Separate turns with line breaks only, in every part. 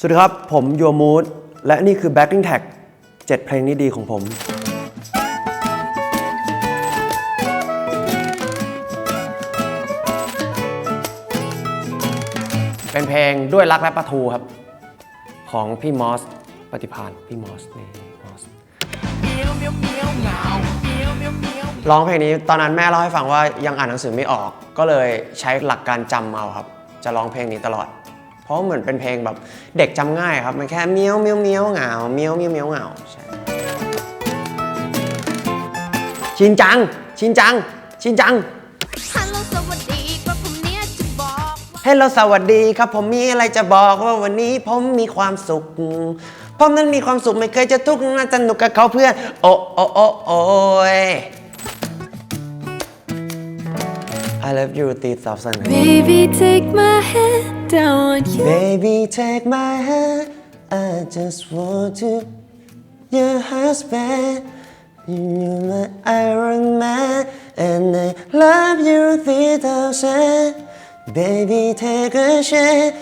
สวัสดีครับ ผมโยมูดและนี่คือ Backing Tag 7 เพลงนี้ดีของผม เป็นเพลงด้วยรักและประทูครับ ของพี่มอส ปฏิพานพี่มอสนี่มอสร้องเพลงนี้ตอนนั้นแม่เล่าให้ฟังว่ายังอ่านหนังสือไม่ออก ก็เลยใช้หลักการจำเอาครับ จะร้องเพลงนี้ตลอด เพราะเหมือนเป็นเพลงแบบเด็กจำง่ายครับ มันแค่เมียวเมียวเมียวเหงาเมียวเมียวเมียวเหงาใช่ชินจัง ชินจัง ชินจัง
ฮัลโหลสวัสดีครับผมเนี่ยจะบอกว่า
เฮ้ยเราสวัสดีครับผมมีอะไรจะบอกว่าวันนี้ผมมีความสุขผมนั้นมีความสุขไม่เคยจะทุกข์น่าสนุกกับเขาเพื่อน โอ้โอ้โอ้โอ้ย I love you ตีสอบสัน
Baby take my hand down you
Baby take my hand I just want to your husband You're my Iron Man and I love you 3000 Baby take a chance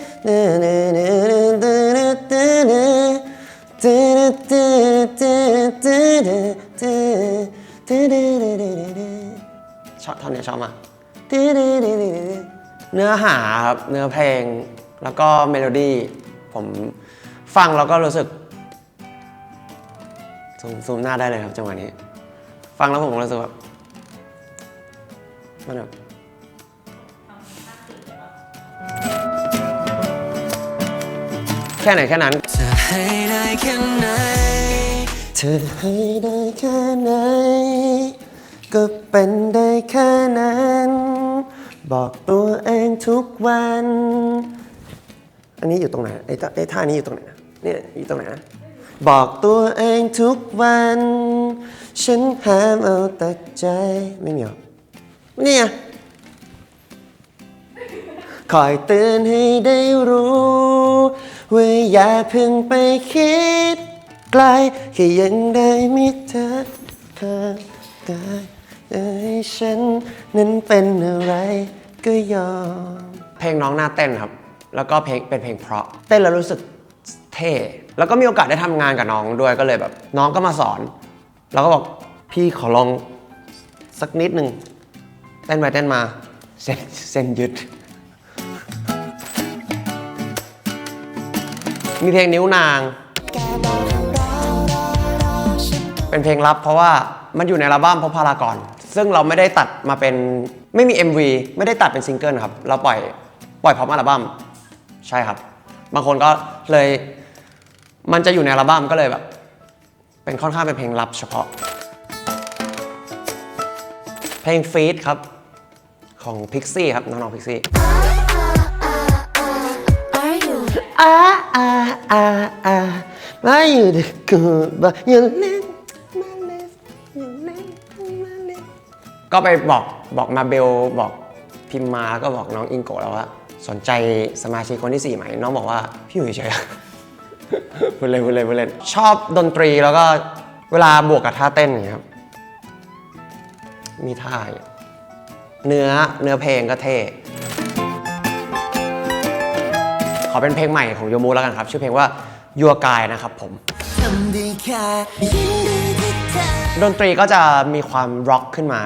ชอบท่อนนี้ชอบมาก เนื้อหาครับเนื้อเพลงแล้วก็เมโลดี้ผมฟังแล้วก็รู้สึกซูมซูมหน้าได้เลยครับจังหวะนี้ ฟังแล้วผมรู้สึกแบบมันแบบแค่ไหนแค่นั้น
จะให้ได้แค่ไหน
เธอให้ได้แค่ไหน ก็เป็นได้แค่นั้น บอกตัวเองทุกวัน อันนี้อยู่ตรงไหนไอ้ท่าไอ้ท่านี้อยู่ตรงไหนเนี่ยอยู่ตรงไหนนะบอกตัวเองทุกวัน ฉันหามเอาแต่ใจไม่มีหรอนี่ไงคอยเตือนให้ได้รู้ว่าอย่าเพิ่งไปคิดไกลแค่ยังได้มีเธอข้างกาย ให้ฉันนั้นเป็นอะไรก็ยอม เพลงน้องน่าเต้นครับ แล้วก็เพลงเป็นเพลงเพราะ เต้นแล้วรู้สึกเท่ แล้วก็มีโอกาสได้ทำงานกับน้องด้วยก็เลยแบบ น้องก็มาสอน แล้วก็บอกพี่ขอลองสักนิดหนึ่งเต้นไปเต้นมาเส้นเส้นยึด มีเพลงนิ้วนาง เป็นเพลงลับเพราะว่ามันอยู่ในอัลบั้มเพราะพารากอน ซึ่งเราไม่ได้ตัดมาเป็นไม่มี MV ไม่ได้ตัดเป็นซิงเกิลครับ เราปล่อยปล่อยพร้อมอัลบั้มใช่ครับ บางคนก็เลย มันจะอยู่ในอัลบั้มก็เลยแบบ เป็นค่อนข้างเป็นเพลงลับเฉพาะ เพลงฟีดครับ ของ Pixie ครับ น้องๆ Pixie
Are you
อ่าอ่าอ่าอ่ามาอยู่ดึกกูบอกอย่ ก็ไปบอกบอกมาเบลบอกพิมพ์มาก็บอกน้องอิงโกะแล้วว่า สนใจสมาชิกคนที่ 4 ไหม น้องบอกว่าพี่อยู่เฉยๆพูดเล่นพูดเล่นพูดเล่นชอบดนตรีแล้วก็เวลาบวกกับท่าเต้นอย่างเงี้ยครับ มีท่าอย่างเงี้ยเนื้อเนื้อเพลงก็เท่ขอเป็นเพลงใหม่ของโยมูแล้วกันครับ ชื่อเพลงว่ายัวกายนะครับผม
ทำได้แค่ยินดีที่เธอ
ดนตรีก็จะมีความร็อกขึ้นมา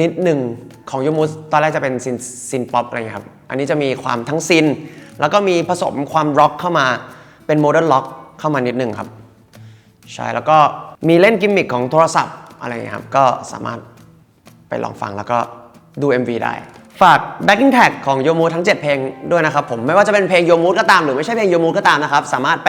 นิดหนึ่งของโยมูตอนแรกจะเป็นซินซินป๊อปอะไรอย่างเงี้ยครับ อันนี้จะมีความทั้งซิน แล้วก็มีผสมความร็อกเข้ามาเป็นโมเดิร์นล็อกเข้ามานิดหนึ่งครับ ใช่แล้วก็มีเล่นกิมมิคของโทรศัพท์อะไรอย่างเงี้ยครับ ก็สามารถไปลองฟังแล้วก็ดู MV ได้ ฝาก backing tag ของโยมูทั้ง 7 เพลงด้วยนะครับผมไม่ว่าจะเป็นเพลงโยมูก็ตามหรือไม่ใช่เพลงโยมูก็ตามนะครับ สามารถไป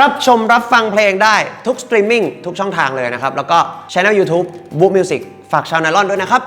รับชมรับฟังเพลงได้ทุกสตรีมมิ่งทุกช่องทางเลยนะครับ แล้วก็ช่อง YouTube Book Music ฝากชาวไนลอนด้วยนะครับ